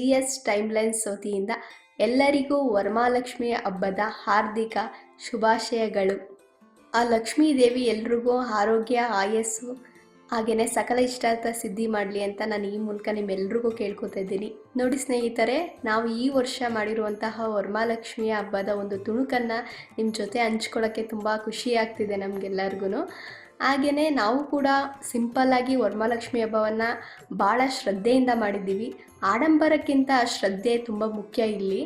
G S ಟೈಮ್ಲೈನ್ಸ್ ವತಿಯಿಂದ ಎಲ್ಲರಿಗೂ ವರಮಹಾಲಕ್ಷ್ಮಿ ಹಬ್ಬದ ಹಾರ್ದಿಕ ಶುಭಾಶಯಗಳು. ಆ ಲಕ್ಷ್ಮೀ ದೇವಿ ಎಲ್ರಿಗೂ ಆರೋಗ್ಯ, ಆಯಸ್ಸು ಹಾಗೆಯೇ ಸಕಲ ಇಷ್ಟಾರ್ಥ ಸಿದ್ಧಿ ಮಾಡಲಿ ಅಂತ ನಾನು ಈ ಮೂಲಕ ನಿಮ್ಮೆಲ್ರಿಗೂ ಕೇಳ್ಕೊತಾ ಇದ್ದೀನಿ. ನೋಡಿ ಸ್ನೇಹಿತರೆ, ನಾವು ಈ ವರ್ಷ ಮಾಡಿರುವಂತಹ ವರಮಹಾಲಕ್ಷ್ಮಿಯ ಹಬ್ಬದ ಒಂದು ತುಣುಕನ್ನು ನಿಮ್ಮ ಜೊತೆ ಹಂಚ್ಕೊಳ್ಳೋಕ್ಕೆ ತುಂಬ ಖುಷಿ ಆಗ್ತಿದೆ ನಮಗೆಲ್ಲರಿಗೂ ಹಾಗೆಯೇ ನಾವು ಕೂಡ ಸಿಂಪಲ್ಲಾಗಿ ವರಮಹಾಲಕ್ಷ್ಮಿ ಹಬ್ಬವನ್ನು ಭಾಳ ಶ್ರದ್ಧೆಯಿಂದ ಮಾಡಿದ್ದೀವಿ. ಆಡಂಬರಕ್ಕಿಂತ ಶ್ರದ್ಧೆ ತುಂಬ ಮುಖ್ಯ ಇಲ್ಲಿ.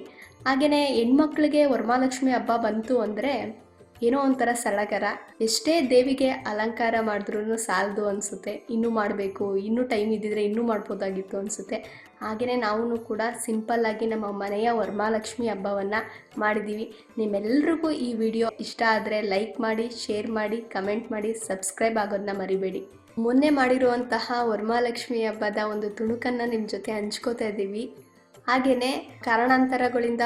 ಹಾಗೆಯೇ ಹೆಣ್ಮಕ್ಳಿಗೆ ವರಮಹಾಲಕ್ಷ್ಮಿ ಹಬ್ಬ ಬಂತು ಅಂದರೆ ಏನೋ ಒಂಥರ ಸಡಗರ ಎಷ್ಟೇ ದೇವಿಗೆ ಅಲಂಕಾರ ಮಾಡಿದ್ರೂ ಸಾಲದು ಅನಿಸುತ್ತೆ. ಇನ್ನೂ ಮಾಡಬೇಕು, ಇನ್ನೂ ಟೈಮ್ ಇದ್ದಿದ್ರೆ ಇನ್ನೂ ಮಾಡ್ಬೋದಾಗಿತ್ತು ಅನಿಸುತ್ತೆ. ಹಾಗೆಯೇ ನಾವು ಕೂಡ ಸಿಂಪಲ್ಲಾಗಿ ನಮ್ಮ ಮನೆಯ ವರಮಹಾಲಕ್ಷ್ಮಿ ಹಬ್ಬವನ್ನು ಮಾಡಿದ್ದೀವಿ ನಿಮ್ಮೆಲ್ರಿಗೂ ಈ ವಿಡಿಯೋ ಇಷ್ಟ ಆದರೆ ಲೈಕ್ ಮಾಡಿ ಶೇರ್ ಮಾಡಿ ಕಮೆಂಟ್ ಮಾಡಿ ಸಬ್ಸ್ಕ್ರೈಬ್ ಆಗೋದನ್ನ ಮರಿಬೇಡಿ. ಮೊನ್ನೆ ಮಾಡಿರುವಂತಹ ವರಮಹಾಲಕ್ಷ್ಮಿ ಹಬ್ಬದ ಒಂದು ತುಣುಕನ್ನು ನಿಮ್ಮ ಜೊತೆ ಹಂಚ್ಕೋತಾ ಇದ್ದೀವಿ ಹಾಗೆಯೇ ಕಾರಣಾಂತರಗಳಿಂದ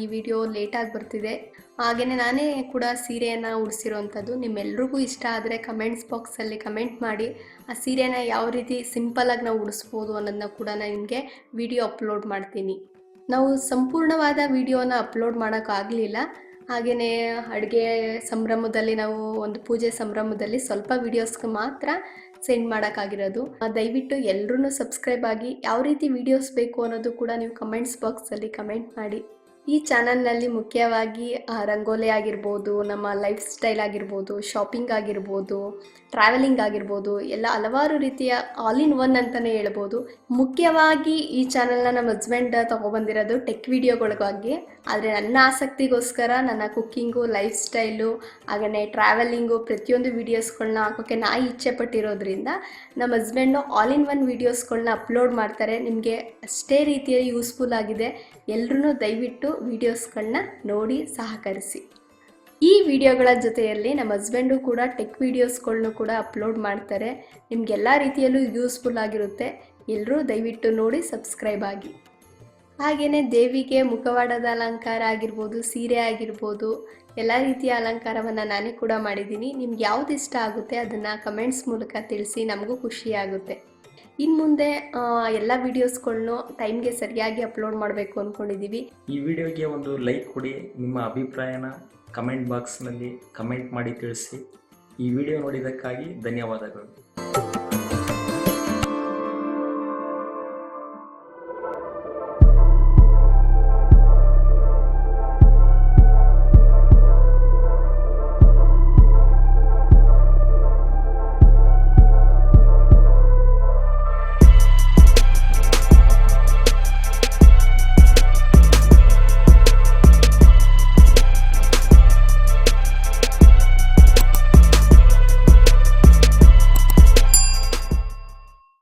ಈ ವಿಡಿಯೋ ಲೇಟಾಗಿ ಬರ್ತಿದೆ. ಹಾಗೆಯೇ ನಾನೇ ಕೂಡ ಸೀರೆಯನ್ನು ಉಡಿಸಿರೋವಂಥದ್ದು ನಿಮ್ಮೆಲ್ರಿಗೂ ಇಷ್ಟ ಆದರೆ ಕಮೆಂಟ್ಸ್ ಬಾಕ್ಸಲ್ಲಿ ಕಮೆಂಟ್ ಮಾಡಿ, ಆ ಸೀರೆನ ಯಾವ ರೀತಿ ಸಿಂಪಲಾಗಿ ನಾವು ಉಡಿಸ್ಬೋದು ಅನ್ನೋದನ್ನ ಕೂಡ ನಾನು ನಿಮಗೆ ವಿಡಿಯೋ ಅಪ್ಲೋಡ್ ಮಾಡ್ತೀನಿ. ನಾವು ಸಂಪೂರ್ಣವಾದ ವಿಡಿಯೋನ ಅಪ್ಲೋಡ್ ಮಾಡೋಕ್ಕಾಗಲಿಲ್ಲ ಹಾಗೆಯೇ ಅಡುಗೆ ಸಂಭ್ರಮದಲ್ಲಿ ನಾವು ಒಂದು ಪೂಜೆ ಸಂಭ್ರಮದಲ್ಲಿ ಸ್ವಲ್ಪ ವಿಡಿಯೋಸ್ಗೆ ಮಾತ್ರ ಸೆಂಡ್ ಮಾಡೋಕ್ಕಾಗಿರೋದು. ದಯವಿಟ್ಟು ಎಲ್ಲರೂ ಸಬ್ಸ್ಕ್ರೈಬ್ ಆಗಿ, ಯಾವ ರೀತಿ ವೀಡಿಯೋಸ್ ಬೇಕು ಅನ್ನೋದು ಕೂಡ ನೀವು ಕಮೆಂಟ್ಸ್ ಬಾಕ್ಸಲ್ಲಿ ಕಮೆಂಟ್ ಮಾಡಿ. ಈ ಚಾನಲ್ನಲ್ಲಿ ಮುಖ್ಯವಾಗಿ ರಂಗೋಲಿ ಆಗಿರ್ಬೋದು, ನಮ್ಮ ಲೈಫ್ ಸ್ಟೈಲ್ ಆಗಿರ್ಬೋದು, ಶಾಪಿಂಗ್ ಆಗಿರ್ಬೋದು, ಟ್ರಾವೆಲಿಂಗ್ ಆಗಿರ್ಬೋದು, ಎಲ್ಲ ಹಲವಾರು ರೀತಿಯ ಆಲ್ ಇನ್ ಒನ್ ಅಂತಲೇ ಹೇಳ್ಬೋದು. ಮುಖ್ಯವಾಗಿ ಈ ಚಾನಲ್ನ ನಮ್ಮ ಹಸ್ಬೆಂಡ್ ತೊಗೊಬಂದಿರೋದು ಟೆಕ್ ವಿಡಿಯೋಗಳಿಗಾಗಿ ಆದರೆ ನನ್ನ ಆಸಕ್ತಿಗೋಸ್ಕರ, ನನ್ನ ಕುಕ್ಕಿಂಗು, ಲೈಫ್ ಸ್ಟೈಲು ಹಾಗೆಯೇ ಟ್ರಾವೆಲಿಂಗು ಪ್ರತಿಯೊಂದು ವೀಡಿಯೋಸ್ಗಳನ್ನ ಹಾಕೋಕ್ಕೆ ನಾ ಇಚ್ಛೆ ಪಟ್ಟಿರೋದ್ರಿಂದ ನಮ್ಮ ಹಸ್ಬೆಂಡು ಆಲ್ ಇನ್ ಒನ್ ವೀಡಿಯೋಸ್ಗಳನ್ನ ಅಪ್ಲೋಡ್ ಮಾಡ್ತಾರೆ. ನಿಮಗೆ ಅಷ್ಟೇ ರೀತಿಯಲ್ಲಿ ಯೂಸ್ಫುಲ್ ಆಗಿದೆ. ಎಲ್ಲರೂ ದಯವಿಟ್ಟು ವೀಡಿಯೋಸ್ಗಳನ್ನ ನೋಡಿ ಸಹಕರಿಸಿ. ಈ ವಿಡಿಯೋಗಳ ಜೊತೆಯಲ್ಲಿ ನಮ್ಮ ಹಸ್ಬೆಂಡು ಕೂಡ ಟೆಕ್ ವೀಡಿಯೋಸ್ಗಳ್ನು ಕೂಡ ಅಪ್ಲೋಡ್ ಮಾಡ್ತಾರೆ. ನಿಮಗೆಲ್ಲ ರೀತಿಯಲ್ಲೂ ಯೂಸ್ಫುಲ್ ಆಗಿರುತ್ತೆ. ಎಲ್ಲರೂ ದಯವಿಟ್ಟು ನೋಡಿ ಸಬ್ಸ್ಕ್ರೈಬ್ ಆಗಿ. ಹಾಗೆಯೇ ದೇವಿಗೆ ಮುಖವಾಡದ ಅಲಂಕಾರ ಆಗಿರ್ಬೋದು, ಸೀರೆ ಆಗಿರ್ಬೋದು, ಎಲ್ಲ ರೀತಿಯ ಅಲಂಕಾರವನ್ನು ನಾನೇ ಕೂಡ ಮಾಡಿದ್ದೀನಿ. ನಿಮ್ಗೆ ಯಾವ್ದು ಇಷ್ಟ ಆಗುತ್ತೆ ಅದನ್ನು ಕಮೆಂಟ್ಸ್ ಮೂಲಕ ತಿಳಿಸಿ, ನಮಗೂ ಖುಷಿ ಆಗುತ್ತೆ. ಇನ್ನು ಮುಂದೆ ಎಲ್ಲ ವಿಡಿಯೋಸ್ಗಳನ್ನು ಟೈಮ್ಗೆ ಸರಿಯಾಗಿ ಅಪ್ಲೋಡ್ ಮಾಡಬೇಕು ಅಂದ್ಕೊಂಡಿದ್ದೀವಿ ಈ ವಿಡಿಯೋಗೆ ಒಂದು ಲೈಕ್ ಕೊಡಿ, ನಿಮ್ಮ ಅಭಿಪ್ರಾಯನ ಕಮೆಂಟ್ ಬಾಕ್ಸ್ನಲ್ಲಿ ಕಮೆಂಟ್ ಮಾಡಿ ತಿಳಿಸಿ. ಈ ವಿಡಿಯೋ ನೋಡಿದ್ದಕ್ಕಾಗಿ ಧನ್ಯವಾದಗಳು.